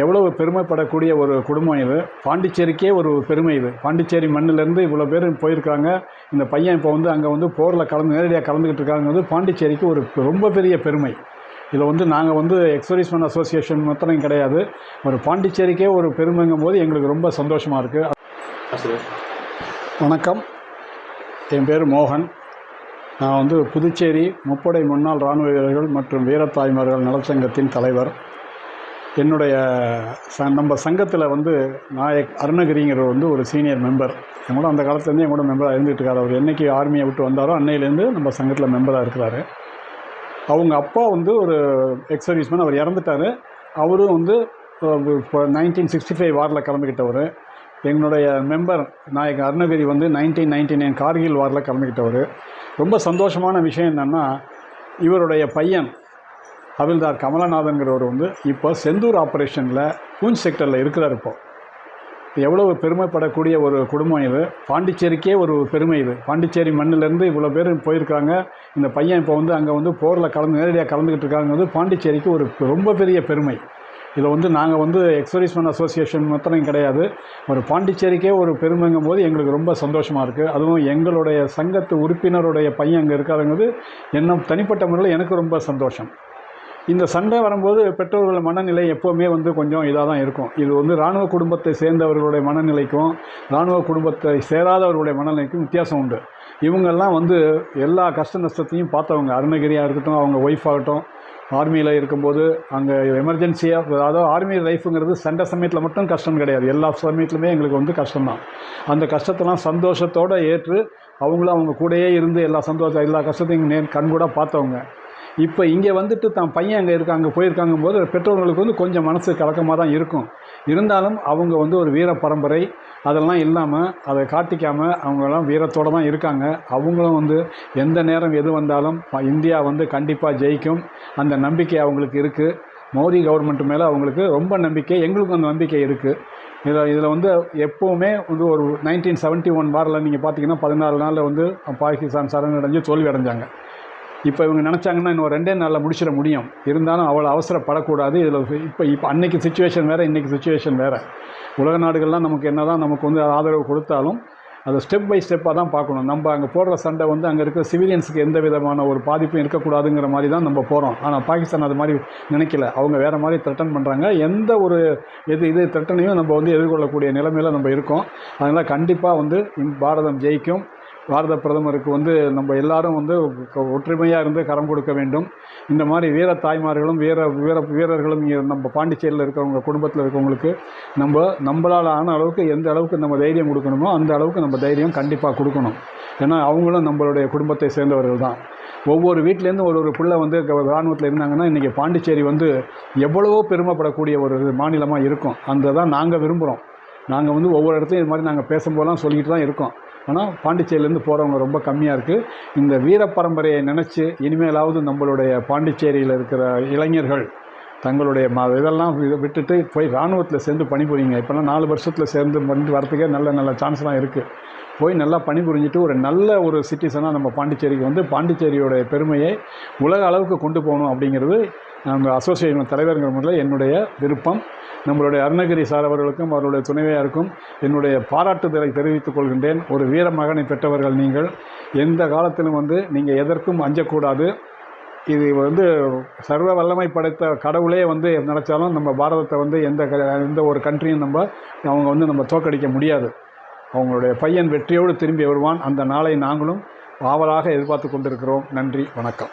எவ்வளவு பெருமைப்படக்கூடிய ஒரு குடும்பம் இது? பாண்டிச்சேரிக்கே ஒரு பெருமை இது. பாண்டிச்சேரி மண்ணிலேருந்து இவ்வளோ பேர் போயிருக்காங்க. இந்த பையன் இப்போ வந்து அங்கே வந்து போரில் கலந்து நேரடியாக கலந்துக்கிட்டு இருக்காங்கிறது பாண்டிச்சேரிக்கு ஒரு ரொம்ப பெரிய பெருமை. இதில் வந்து நாங்கள் வந்து எக்ஸர்வீஸ்மேன் அசோசியேஷன் மாத்திரம் கிடையாது. ஒரு பாண்டிச்சேரிக்கே ஒரு பெருமைங்கும் போது எங்களுக்கு ரொம்ப சந்தோஷமாக இருக்குது வணக்கம். என் பேர் மோகன். நான் வந்து புதுச்சேரி முப்படை முன்னாள் இராணுவ வீரர்கள் மற்றும் வீரத்தாய்மார்கள் நலச்சங்கத்தின் தலைவர். என்னுடைய ச நம்ம சங்கத்தில் வந்து நாயக் அருணகிரிங்கிறவர் வந்து ஒரு சீனியர் மெம்பர் என் கூட அந்த காலத்துலேருந்து என் கூட மெம்பராக இருந்துகிட்டு இருக்காரு அவர் என்றைக்கு ஆர்மியை விட்டு வந்தாரோ அன்னையிலேருந்து நம்ம சங்கத்தில் மெம்பராக இருக்கிறாரு. அவங்க அப்பா வந்து ஒரு எக்ஸ் சர்வீஸ்மேன் அவர் இறந்துட்டார். அவரும் வந்து இப்போ நைன்டீன் சிக்ஸ்டி ஃபைவ் வாரில் கலந்துக்கிட்டவர் எங்களுடைய மெம்பர் நாயக் அருணகிரி வந்து நைன்டீன் நைன்டி நைன் கார்கில் வாரில் கலந்துக்கிட்டவர் ரொம்ப சந்தோஷமான விஷயம் என்னென்னா இவருடைய பையன் ஹவில்தார் கமலநாதன்கிறவர் வந்து இப்போ செந்தூர் ஆப்ரேஷனில் பூஞ்ச் செக்டரில் இருக்கிறார் இப்போது எவ்வளவு பெருமைப்படக்கூடிய ஒரு குடும்பம் இது. பாண்டிச்சேரிக்கே ஒரு பெருமை இது. பாண்டிச்சேரி மண்ணிலேருந்து இவ்வளோ பேர் போயிருக்காங்க. இந்த பையன் இப்போ வந்து அங்கே வந்து போரில் கலந்து நேரடியாக கலந்துக்கிட்டு இருக்காங்கிறது பாண்டிச்சேரிக்கு ஒரு ரொம்ப பெரிய பெருமை. இதில் வந்து நாங்கள் வந்து எக்ஸர்வீஸ்மேன் அசோசியேஷன் மாத்திரம் கிடையாது. ஒரு பாண்டிச்சேரிக்கே ஒரு பெருமைங்கும் போது எங்களுக்கு ரொம்ப சந்தோஷமாக இருக்குது அதுவும் எங்களுடைய சங்கத்து உறுப்பினருடைய பையன் அங்கே இருக்காருங்கிறது என்ன தனிப்பட்ட முறையில் எனக்கு ரொம்ப சந்தோஷம். இந்த சண்டை வரும்போது பெற்றோர்கள் மனநிலை எப்போவுமே வந்து கொஞ்சம் இதாக தான் இருக்கும். இது வந்து இராணுவ குடும்பத்தை சேர்ந்தவர்களுடைய மனநிலைக்கும் இராணுவ குடும்பத்தை சேராதவர்களுடைய மனநிலைக்கும் வித்தியாசம் உண்டு. இவங்கெல்லாம் வந்து எல்லா கஷ்ட நஷ்டத்தையும் பார்த்தவங்க. அருணகிரியாக இருக்கட்டும் அவங்க ஒய்ஃப் ஆகட்டும் ஆர்மியில் இருக்கும்போது அங்கே எமர்ஜென்சியாக அதாவது ஆர்மி லைஃபுங்கிறது சண்டை சமயத்தில் மட்டும் கஷ்டம் கிடையாது. எல்லா சமயத்துலையுமே எங்களுக்கு வந்து கஷ்டம்தான் அந்த கஷ்டத்தெல்லாம் சந்தோஷத்தோடு ஏற்று அவங்களும் அவங்க கூடயே இருந்து எல்லா சந்தோஷம் எல்லா கஷ்டத்தையும் நே கண்கூட பார்த்தவங்க. இப்போ இங்கே வந்துட்டு தான் பையன் அங்கே இருக்க அங்கே போயிருக்காங்க போது பெற்றோர்களுக்கு வந்து கொஞ்சம் மனசு கலக்கமாக தான் இருக்கும். இருந்தாலும் அவங்க வந்து ஒரு வீர பரம்பரை. அதெல்லாம் இல்லாமல் அதை காட்டிக்காமல் அவங்கெல்லாம் வீரத்தோடு தான் இருக்காங்க. அவங்களும் வந்து எந்த நேரம் எது வந்தாலும் இந்தியா வந்து கண்டிப்பாக ஜெயிக்கும். அந்த நம்பிக்கை அவங்களுக்கு இருக்குது மோடி கவர்மெண்ட் மேலே அவங்களுக்கு ரொம்ப நம்பிக்கை எங்களுக்கும் அந்த நம்பிக்கை இருக்குது இதில் இதில் வந்து எப்போவுமே வந்து ஒரு நைன்டீன் செவன்ட்டி ஒன் வாரில் நீங்கள் பார்த்தீங்கன்னா பதினாலு நாளில் வந்து பாகிஸ்தான் சரணடைஞ்சு தோல்வி அடைஞ்சாங்க இப்போ இவங்க நினச்சாங்கன்னா இன்னும் ரெண்டே நாளில் முடிச்சிட முடியும். இருந்தாலும் அவ்வளோ அவசரப்படக்கூடாது. இதில் இப்போ இப்போ அன்னைக்கு சுச்சுவேஷன் வேறு இன்றைக்கி சுச்சுவேஷன் வேறு. உலக நாடுகள்லாம் நமக்கு என்ன தான் நமக்கு வந்து ஆதரவு கொடுத்தாலும் அதை ஸ்டெப் பை ஸ்டெப்பாக தான் பார்க்கணும். நம்ம அங்கே போடுற சண்டை வந்து அங்கே இருக்கிற சிவிலியன்ஸுக்கு எந்த விதமான ஒரு பாதிப்பும் இருக்கக்கூடாதுங்கிற மாதிரி தான் நம்ம போகிறோம் ஆனால் பாகிஸ்தான் அது மாதிரி நினைக்கல. அவங்க வேறு மாதிரி த்ரெட்டன் பண்ணுறாங்க எந்த ஒரு எது இது த்ரெட்டனையும் நம்ம வந்து எதிர்கொள்ளக்கூடிய நிலைமையில் நம்ம இருக்கோம். அதனால் கண்டிப்பாக வந்து பாரதம் ஜெயிக்கும். பாரத பிரதமருக்கு வந்து நம்ம எல்லாரும் வந்து ஒற்றுமையாக இருந்து கரம் கொடுக்க வேண்டும். இந்த மாதிரி வீர தாய்மார்களும் வீர வீர வீரர்களும் இங்கே நம்ம பாண்டிச்சேரியில் இருக்கிறவங்க குடும்பத்தில் இருக்கிறவங்களுக்கு நம்ம நம்மளால் ஆன அளவுக்கு எந்த அளவுக்கு நம்ம தைரியம் கொடுக்கணுமோ அந்த அளவுக்கு நம்ம தைரியம் கண்டிப்பாக கொடுக்கணும். ஏன்னா அவங்களும் நம்மளுடைய குடும்பத்தை சேர்ந்தவர்கள் தான். ஒவ்வொரு வீட்டிலேருந்து ஒரு ஒரு பிள்ளை வந்து இராணுவத்தில் இருந்தாங்கன்னா இன்றைக்கி பாண்டிச்சேரி வந்து எவ்வளவோ பெருமைப்படக்கூடிய ஒரு மாநிலமாக இருக்கும். அந்த தான் நாங்கள் விரும்புகிறோம் நாங்கள் வந்து ஒவ்வொரு இடத்துலையும் இது மாதிரி நாங்கள் பேசும்போதெல்லாம் சொல்லிக்கிட்டு தான் இருக்கோம். ஆனால் பாண்டிச்சேரியிலேருந்து போகிறவங்க ரொம்ப கம்மியாக இருக்குது இந்த வீர பரம்பரையை நினச்சி இனிமேலாவது நம்மளுடைய பாண்டிச்சேரியில் இருக்கிற இளைஞர்கள் தங்களுடைய ம இதெல்லாம் விட்டுட்டு போய் இராணுவத்தில் சேர்ந்து பணிபுரியுங்க இப்போல்லாம் நாலு வருஷத்தில் சேர்ந்து பண்ணிட்டு வரத்துக்கே நல்ல நல்ல சான்ஸ்லாம் இருக்குது போய் நல்லா பணிபுரிஞ்சிட்டு ஒரு நல்ல ஒரு சிட்டிசனாக நம்ம பாண்டிச்சேரிக்கு வந்து பாண்டிச்சேரியோடைய பெருமையை உலக அளவுக்கு கொண்டு போகணும் அப்படிங்கிறது நம்ம அசோசியேஷன் தலைவருங்கிற முறையில் என்னுடைய விருப்பம். நம்மளுடைய அருணகிரி சார் அவர்களுக்கும் அவருடைய துணைவியாருக்கும் என்னுடைய பாராட்டுதலை தெரிவித்துக் கொள்கின்றேன். ஒரு வீர மகனை பெற்றவர்கள் நீங்கள். எந்த காலத்திலும் வந்து நீங்கள் எதற்கும் அஞ்சக்கூடாது. இது வந்து சர்வ வல்லமை படைத்த கடவுளே வந்து நினச்சாலும் நம்ம பாரதத்தை வந்து எந்த எந்த ஒரு கண்ட்ரியும் நம்ம அவங்க வந்து நம்ம தோக்கடிக்க முடியாது. அவங்களுடைய பையன் வெற்றியோடு திரும்பி வருவான். அந்த நாளை நாங்களும் ஆவலாக எதிர்பார்த்து கொண்டிருக்கிறோம். நன்றி வணக்கம்.